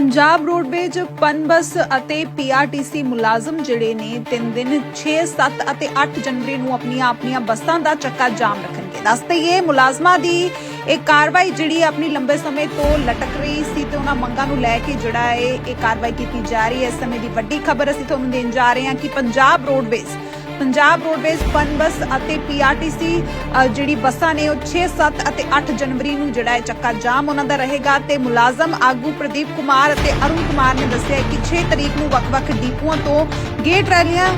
Punjab roadways, Punbus ਅਤੇ PRTC ਮੁਲਾਜ਼ਮ ਜਿਹੜੇ ਨੇ 3 ਦਿਨ 6 7 ਅਤੇ 8 ਜਨਵਰੀ ਨੂੰ ਆਪਣੀਆਂ ਆਪਣੀਆਂ ਬੱਸਾਂ ਦਾ ਚੱਕਾ ਜਾਮ ਰੱਖਣਗੇ। ਦੱਸਦੇ ਇਹ ਮੁਲਾਜ਼ਮਾਂ ਦੀ ਇਹ ਕਾਰਵਾਈ ਜਿਹੜੀ ਆਪਣੀ ਲੰਬੇ ਸਮੇਂ ਤੋਂ ਲਟਕ ਰਹੀ ਸੀ ਤੇ ਉਹਨਾਂ ਮੰਗਾਂ ਨੂੰ ਲੈ ਕੇ ਜਿਹੜਾ ਹੈ ਇਹ ਕਾਰਵਾਈ ਕੀਤੀ ਜਾ ਰਹੀ ਹੈ। ਇਸ ਸਮੇਂ ਦੀ ਵੱਡੀ ਖਬਰ ਅਸੀਂ ਤੁਹਾਨੂੰ ਦੇਣ ਜਾ ਰਹੇ ਹਾਂ ਕਿ ਪੰਜਾਬ ਰੋਡਵੇਜ਼ ਪੰਜਾਬ ਰੋਡਵੇਜ਼ ਪਨ ਬੱਸ ਅਤੇ ਪੀਆਰਟੀਸੀ ਜਿਹੜੀ ਬੱਸਾਂ ਨੇ ਉਹ 6 7 ਅਤੇ 8 ਜਨਵਰੀ ਨੂੰ ਜਿਹੜਾ ਹੈ ਚੱਕਾ ਜਾਮ ਉਹਨਾਂ ਦਾ ਰਹੇਗਾ ਤੇ ਮੁਲਾਜ਼ਮ ਆਗੂ ਪ੍ਰਦੀਪ ਕੁਮਾਰ ਅਤੇ ਅਰੁਣ ਕੁਮਾਰ ਨੇ ਦੱਸਿਆ ਕਿ 6 ਤਰੀਕ ਨੂੰ ਵੱਖ-ਵੱਖ ਡੀਪੂਆਂ ਤੋਂ ਗੇਟ ਰੈਲੀਆਂ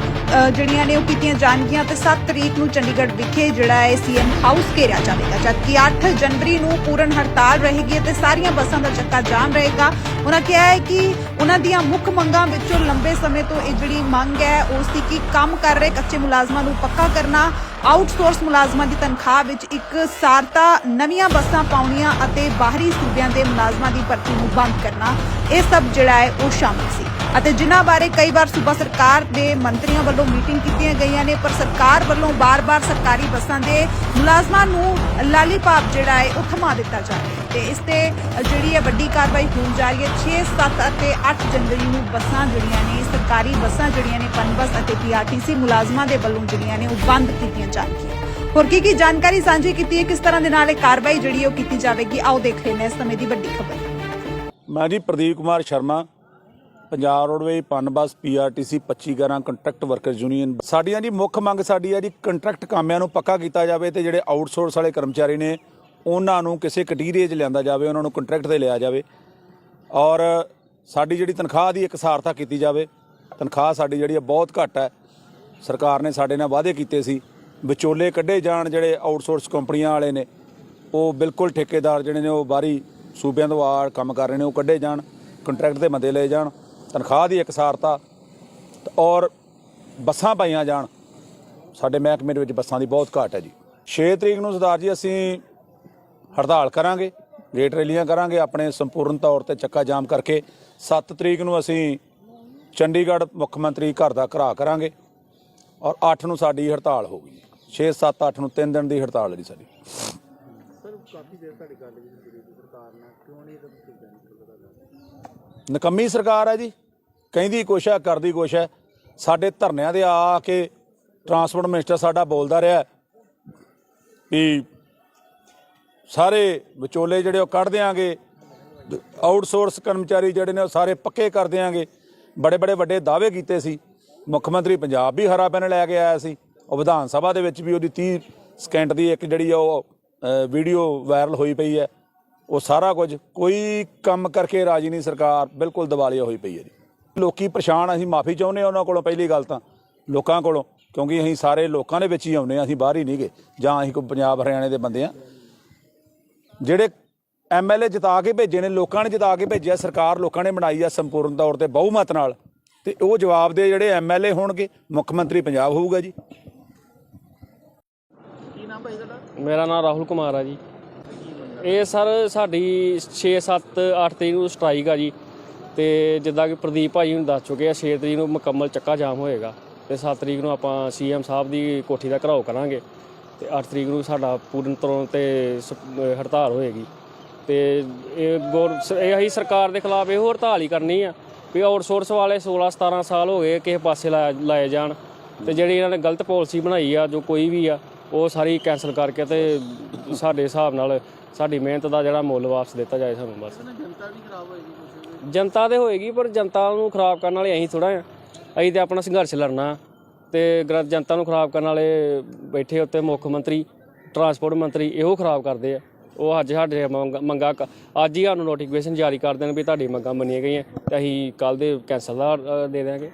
ਜਿਹੜੀਆਂ ਨੇ ਉਹ ਕੀਤੀਆਂ ਜਾਣਗੀਆਂ ਤੇ 7 ਤਰੀਕ ਨੂੰ ਚੰਡੀਗੜ੍ਹ ਵਿਖੇ ਜਿਹੜਾ ਹੈ ਸੀਐਮ ਹਾਊਸ ਘੇਰਿਆ ਜਾਵੇਗਾ। ਜਦਕਿ 8 ਜਨਵਰੀ ਨੂੰ ਪੂਰਨ ਹੜਤਾਲ ਰਹੇਗੀ ਤੇ ਸਾਰੀਆਂ ਬੱਸਾਂ ਦਾ ਚੱਕਾ ਜਾਮ ਰਹੇਗਾ, ਉਹਨਾਂ ਕਿਹਾ ਹੈ ਕਿ ਉਹਨਾਂ ਦੀਆਂ ਮੁੱਖ ਮੰਗਾਂ ਵਿੱਚੋਂ ਲੰਬੇ ਸਮੇਂ ਤੋਂ ਇਹ ਜਿਹੜੀ ਮੰਗ ਹੈ ਉਸ ਦੀ ਕਿ ਕੰਮ ਕਰ ਰਹੇ ਕੱਚੇ ਮੁਲਾਜ਼ਮਾਂ ਨੂੰ ਪੱਕਾ ਕਰਨਾ ਆਊਟਸੋਰਸ ਮੁਲਾਜ਼ਮਾਂ ਦੀ ਤਨਖਾਹ ਵਿੱਚ ਇੱਕ ਸਾਰਤਾ, ਨਵੀਆਂ ਬੱਸਾਂ ਪਾਉਣੀਆਂ ਅਤੇ ਬਾਹਰੀ ਸੂਬਿਆਂ ਦੇ ਮੁਲਾਜ਼ਮਾਂ ਦੀ ਭਰਤੀ ਨੂੰ ਬੰਦ ਕਰਨਾ, ਇਹ ਸਭ ਜਿਹੜਾ ਹੈ ਉਹ ਸ਼ਾਮਲ ਸੀ। ਅਤੇ ਜਿਨ੍ਹਾਂ ਬਾਰੇ ਕਈ ਵਾਰ ਸੂਬਾ ਸਰਕਾਰ ਦੇ ਮੰਤਰੀਆਂ ਵੱਲੋਂ ਮੀਟਿੰਗ ਕੀਤੀਆਂ ਗਈਆਂ ਨੇ, ਪਰ ਸਰਕਾਰ ਵੱਲੋਂ ਬਾਰ-ਬਾਰ ਸਰਕਾਰੀ ਬੱਸਾਂ ਦੇ ਮੁਲਾਜ਼ਮਾਂ ਨੂੰ ਲਾਲੀਪਾਪ ਜਿਹੜਾ ਹੈ, ਉਹ ਥਮਾ ਦਿੱਤਾ ਜਾ ਰਿਹਾ ਹੈ। ਤੇ ਇਸ ਤੇ ਜਿਹੜੀ ਹੈ ਵੱਡੀ ਕਾਰਵਾਈ ਹੋਣ ਜਾ ਰਹੀ ਹੈ 6 7 ਅਤੇ 8 ਜਨਵਰੀ ਨੂੰ ਬੱਸਾਂ ਜਿਹੜੀਆਂ ਨੇ, ਸਰਕਾਰੀ ਬੱਸਾਂ ਜਿਹੜੀਆਂ ਨੇ, ਪਨਬਸ ਅਤੇ ਪੀਆਰਟੀਸੀ ਮੁਲਾਜ਼ਮਾਂ ਦੇ ਵੱਲੋਂ ਜਿਹੜੀਆਂ ਨੇ, ਉਹ ਬੰਦ ਕੀਤੀਆਂ ਜਾਣਗੀਆਂ ਹੋਰ ਕੀ ਕੀ ਜਾਣਕਾਰੀ ਸਾਂਝੀ ਕੀਤੀ ਹੈ, ਕਿਸ ਤਰ੍ਹਾਂ ਦੇ ਨਾਲ ਇਹ ਕਾਰਵਾਈ ਜਿਹੜੀ ਉਹ ਕੀਤੀ ਜਾਵੇਗੀ? ਆਓ ਦੇਖ ਲੈਂਦੇ ਹਾਂ ਇਸ ਸਮੇਂ ਦੀ ਵੱਡੀ ਖਬਰ। ਮੈਂ ਜੀ ਪ੍ਰਦੀਪ ਕੁਮਾਰ ਸ਼ਰਮਾ ਪੰਜਾਬ ਰੋਡਵੇਜ਼ ਪਨਬਸ ਪੀਆਰਟੀਸੀ 25 ਗਾਰਾਂ ਕੰਟਰੈਕਟ ਵਰਕਰ ਯੂਨੀਅਨ। ਸਾਡੀਆਂ ਜੀ ਮੁੱਖ ਮੰਗ ਸਾਡੀ ਹੈ ਜੀ ਕੰਟਰੈਕਟ ਕਾਮਿਆਂ ਨੂੰ ਪੱਕਾ ਕੀਤਾ ਜਾਵੇ ਤੇ ਜਿਹੜੇ ਆਊਟਸੋਰਸ ਵਾਲੇ ਕਰਮਚਾਰੀ ਨੇ, ਉਹਨਾਂ ਨੂੰ ਕਿਸੇ ਕਟੀਰੇ 'ਚ ਲਿਆਂਦਾ ਜਾਵੇ, ਉਹਨਾਂ ਨੂੰ ਕੰਟਰੈਕਟ ਤੇ ਲਿਆ ਜਾਵੇ। ਔਰ ਸਾਡੀ ਜਿਹੜੀ ਤਨਖਾਹ ਦੀ ਇਕਸਾਰਤਾ ਕੀਤੀ ਜਾਵੇ, ਤਨਖਾਹ ਸਾਡੀ ਜਿਹੜੀ ਹੈ ਬਹੁਤ ਘੱਟ ਹੈ। ਸਰਕਾਰ ਨੇ ਸਾਡੇ ਨਾਲ ਵਾਅਦੇ ਕੀਤੇ ਸੀ, ਵਿਚੋਲੇ ਕੱਢੇ ਜਾਣ ਜਿਹੜੇ ਆਊਟਸੋਰਸ ਕੰਪਨੀਆਂ ਵਾਲੇ ਨੇ, ਉਹ ਬਿਲਕੁਲ ਠੇਕੇਦਾਰ ਜਿਹੜੇ ਨੇ ਉਹ ਬਾਹਰੀ ਸੂਬਿਆਂ ਤੋਂ ਆ ਕੰਮ ਕਰ ਰਹੇ ਨੇ, ਉਹ ਕੱਢੇ ਜਾਣ, ਕੰਟਰੈਕਟ ਤੇ ਬੰਦੇ ਲਏ ਜਾਣ। ਤਨਖਾਹ ਦੀ ਇਕਸਾਰਤਾ ਔਰ ਬੱਸਾਂ ਪਾਈਆਂ ਜਾਣ, ਸਾਡੇ ਮਹਿਕਮੇ ਦੇ ਵਿੱਚ ਬੱਸਾਂ ਦੀ ਬਹੁਤ ਘਾਟ ਹੈ ਜੀ। 6 ਤਰੀਕ ਨੂੰ ਸਰਦਾਰ ਜੀ, ਅਸੀਂ ਹੜਤਾਲ ਕਰਾਂਗੇ, ਗੇਟ ਰੈਲੀਆਂ ਕਰਾਂਗੇ ਆਪਣੇ ਸੰਪੂਰਨ ਤੌਰ ਤੇ ਚੱਕਾ ਜਾਮ ਕਰਕੇ। 7 ਤਰੀਕ ਨੂੰ ਅਸੀਂ ਚੰਡੀਗੜ੍ਹ ਮੁੱਖ ਮੰਤਰੀ ਘਰ ਦਾ ਘਰਾ ਕਰਾਂਗੇ ਔਰ 8 ਨੂੰ ਸਾਡੀ ਹੜਤਾਲ ਹੋਊਗੀ 6 7 8 ਨੂੰ 3 ਦਿਨ ਦੀ ਹੜਤਾਲ ਹੈ ਜੀ ਸਾਡੀ। ਨਕੰਮੀ ਸਰਕਾਰ ਹੈ ਜੀ। ਕਹਿੰਦੀ ਕੁਛ ਹੈ, ਕਰਦੀ ਕੁਛ ਹੈ। ਸਾਡੇ ਧਰਨਿਆਂ ਦੇ ਆ ਕੇ ਟਰਾਂਸਪੋਰਟ ਮਿਨਿਸਟਰ ਸਾਡਾ ਬੋਲਦਾ ਰਿਹਾ ਵੀ ਸਾਰੇ ਵਿਚੋਲੇ ਜਿਹੜੇ ਉਹ ਕੱਢ ਦਿਆਂਗੇ, ਆਊਟਸੋਰਸ ਕਰਮਚਾਰੀ ਜਿਹੜੇ ਨੇ ਉਹ ਸਾਰੇ ਪੱਕੇ ਕਰ ਦਿਆਂਗੇ। ਬੜੇ ਬੜੇ ਵੱਡੇ ਦਾਅਵੇ ਕੀਤੇ ਸੀ। ਮੁੱਖ ਮੰਤਰੀ ਪੰਜਾਬ ਵੀ ਹਰਾ ਪੈਨ ਲੈ ਕੇ ਆਇਆ ਸੀ। ਉਹ ਵਿਧਾਨ ਸਭਾ ਦੇ ਵਿੱਚ ਵੀ ਉਹਦੀ 30 ਸਕਿੰਟ ਦੀ ਇੱਕ ਜਿਹੜੀ ਆ ਉਹ ਵੀਡੀਓ ਵਾਇਰਲ ਹੋਈ ਪਈ ਹੈ। ਉਹ ਸਾਰਾ ਕੁਝ ਕੋਈ ਕੰਮ ਕਰਕੇ ਰਾਜੀ ਨਹੀਂ ਸਰਕਾਰ ਬਿਲਕੁਲ ਦਿਵਾਲੀਆ ਹੋਈ ਪਈ ਹੈ ਜੀ। ਲੋਕੀ ਪਰੇਸ਼ਾਨ ਅਸੀਂ ਮਾਫੀ ਚਾਹੁੰਦੇ ਹਾਂ ਉਹਨਾਂ ਕੋਲੋਂ ਪਹਿਲੀ ਗੱਲ ਤਾਂ ਲੋਕਾਂ ਕੋਲੋਂ ਕਿਉਂਕਿ ਅਸੀਂ ਸਾਰੇ ਲੋਕਾਂ ਦੇ ਵਿੱਚ ਹੀ ਆਉਂਦੇ ਹਾਂ ਅਸੀਂ ਬਾਹਰ ਹੀ ਨਹੀਂਗੇ ਜਾਂ ਅਸੀਂ ਕੋਈ ਪੰਜਾਬ ਹਰਿਆਣੇ ਦੇ ਬੰਦੇ ਆ ਜਿਹੜੇ ਐਮਐਲਏ ਜਿਤਾ ਕੇ ਭੇਜੇ ਨੇ ਲੋਕਾਂ ਨੇ ਜਿਤਾ ਕੇ ਭੇਜਿਆ ਸਰਕਾਰ ਲੋਕਾਂ ਨੇ ਬਣਾਈ ਆ ਸੰਪੂਰਨ ਤੌਰ ਤੇ ਬਹੁਮਤ ਨਾਲ ਤੇ ਉਹ ਜਵਾਬ ਦੇ ਜਿਹੜੇ ਐਮਐਲਏ ਹੋਣਗੇ ਮੁੱਖ ਮੰਤਰੀ ਪੰਜਾਬ ਹੋਊਗਾ ਜੀ। ਮੇਰਾ ਨਾਮ ਰਾਹੁਲ ਕੁਮਾਰ ਆ ਜੀ। ਇਹ ਸਰ ਸਾਡੀ 6 7 8 ਤਰੀਕ ਨੂੰ ਸਟ੍ਰਾਈਕ ਆ ਜੀ। ਤੇ ਜਿੱਦਾਂ ਕਿ ਪ੍ਰਦੀਪ ਭਾਜੀ ਨੂੰ ਦੱਸ ਚੁੱਕੇ ਆ 6 ਤਰੀਕ ਨੂੰ ਮੁਕੰਮਲ ਚੱਕਾ ਜਾਮ ਹੋਏਗਾ। ਤੇ 7 ਤਰੀਕ ਨੂੰ ਆਪਾਂ ਸੀਐਮ ਸਾਹਿਬ ਦੀ ਕੋਠੀ ਦਾ ਘਰਾਓ ਕਰਾਂਗੇ। ਤੇ 8 ਤਰੀਕ ਨੂੰ ਸਾਡਾ ਪੂਰਨ ਤਰ੍ਹਾਂ ਤੇ ਹੜਤਾਲ ਹੋਏਗੀ। ਤੇ ਇਹ ਗੌਰ, ਸ- ਅਸੀਂ ਸਰਕਾਰ ਦੇ ਖਿਲਾਫ ਇਹੋ ਹੜਤਾਲ ਹੀ ਕਰਨੀ ਆ ਵੀ ਆਊਟਸੋਰਸ ਵਾਲੇ 16 17 ਸਾਲ ਹੋ ਗਏ ਕਿਸੇ ਪਾਸੇ ਲਾਏ ਲਾਏ ਜਾਣ। ਤੇ ਜਿਹੜੀ ਇਹਨਾਂ ਨੇ ਗਲਤ ਪਾਲਿਸੀ ਬਣਾਈ ਆ, ਜੋ ਕੋਈ ਵੀ ਆ, ਉਹ ਸਾਰੀ ਕੈਨਸਲ ਕਰਕੇ ਤੇ ਸਾਡੇ ਹਿਸਾਬ ਨਾਲ ਸਾਡੀ ਮਿਹਨਤ ਦਾ ਜਿਹੜਾ ਮੁੱਲ ਵਾਪਸ ਦਿੱਤਾ ਜਾਏ ਸਾਨੂੰ ਬਸ। ਜਨਤਾ ਵੀ ਖਰਾਬ ਹੋਏਗੀ ਜਨਤਾ ਤੇ ਹੋਏਗੀ ਪਰ ਜਨਤਾ ਨੂੰ ਖਰਾਬ ਕਰਨ ਵਾਲੇ ਅਸੀਂ ਥੋੜਾ ਆ ਅਸੀਂ ਤੇ ਆਪਣਾ ਸੰਘਰਸ਼ ਲੜਨਾ। ਤੇ ਗਰ- ਜਨਤਾ ਨੂੰ ਖਰਾਬ ਕਰਨ ਵਾਲੇ ਬੈਠੇ ਉੱਤੇ ਮੁੱਖ ਮੰਤਰੀ ਟਰਾਂਸਪੋਰਟ ਮੰਤਰੀ ਇਹੋ ਖਰਾਬ ਕਰਦੇ ਆ। ਉਹ ਅੱਜ ਸਾਡੇ ਮੰਗ- ਅੱਜ ਹੀ ਸਾਨੂੰ ਨੋਟੀਫਿਕੇਸ਼ਨ ਜਾਰੀ ਕਰ ਦੇਣ ਵੀ ਤੁਹਾਡੀ ਮੰਗਾਂ ਮੰਨੀਆਂ ਗਈਆਂ। ਤੇ ਅਸੀਂ ਕੱਲ ਦੇ ਕੈਂਸਲ ਦਾ ਦੇ ਦਿਆਂਗੇ।